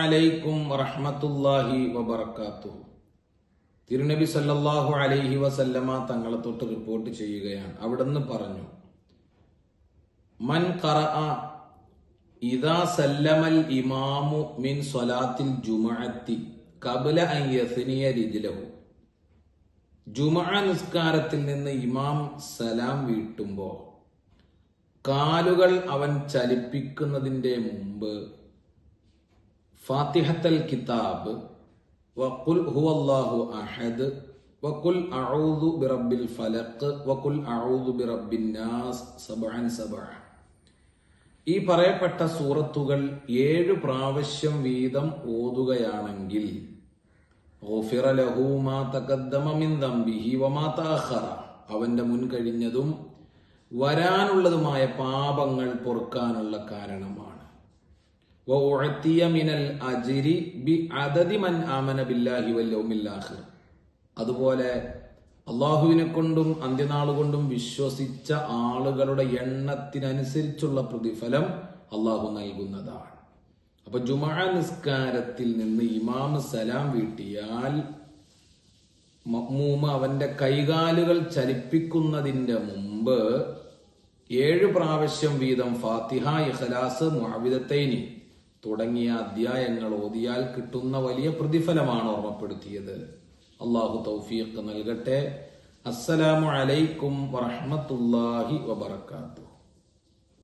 അലൈക്കും വറഹ്മത്തുള്ളാഹി വബറകാതുഹു തിരുനബി സല്ലല്ലാഹു അലൈഹി വസല്ലമ തങ്ങളെ തൊട്ട് റിപ്പോർട്ട് ചെയ്യുകയാണ്. അവിടുന്ന് പറഞ്ഞു മൻ കറ ഇദാ സല്ലമൽ ഇമാമു മിൻ സ്വലാത്തിൽ ജുമഅത്തി കബല അൻ യസ്നിയ രിജ്ലഹു. ജുമഅ നിസ്കാരത്തിൽ നിന്ന് ഇമാം സലാം വീട്ടുമ്പോൾ കാലുകൾ അവൻ ചലിപ്പിക്കുന്നതിന്റെ മുമ്പ് ഫാത്തിഹത്തൽ കിതാബ് വഖുൽ ഹുവല്ലാഹു അഹദ് വഖുൽ അഊദു ബിറബ്ബിൽ ഫലഖ് വഖുൽ അഊദു ബിറബ്ബിൻ നാസ് സബ്അൻ സബ്അ. ഈ പറയപ്പെട്ട സൂറത്തുകൾ ഏഴ് പ്രാവശ്യം വീതം ഓതുകയാണെങ്കിൽ അവന്റെ മുൻ കഴിഞ്ഞതും വരാനുള്ളതുമായ പാപങ്ങൾ പൊറുക്കാനുള്ള കാരണമാണ്. അതുപോലെ അള്ളാഹുവിനെ കൊണ്ടും അന്ത്യനാൾ കൊണ്ടും വിശ്വസിച്ച ആളുകളുടെ എണ്ണത്തിനനുസരിച്ചുള്ള പ്രതിഫലം അള്ളാഹു നൽകുന്നതാണ്. അപ്പൊ ജുമാ നിസ്കാരത്തിൽ നിന്ന് ഇമാം സലാം വീട്ടിയാൽ മമ്മൂമ അവന്റെ കൈകാലുകൾ ചലിപ്പിക്കുന്നതിന്റെ മുമ്പ് ഏഴ് പ്രാവശ്യം വീതം ഫാത്തിഹ ഇഖലാസ് മുഅവിദത്തൈനി തുടങ്ങിയ അധ്യായങ്ങൾ ഓതിയാൽ കിട്ടുന്ന വലിയ പ്രതിഫലമാണ് ഓർമ്മപ്പെടുത്തിയത്. അള്ളാഹു തൗഫീഖ് നൽകട്ടെ. അസ്സലാമു അലൈക്കും വറഹ്മത്തുള്ളാഹി വബറകാതുഹു.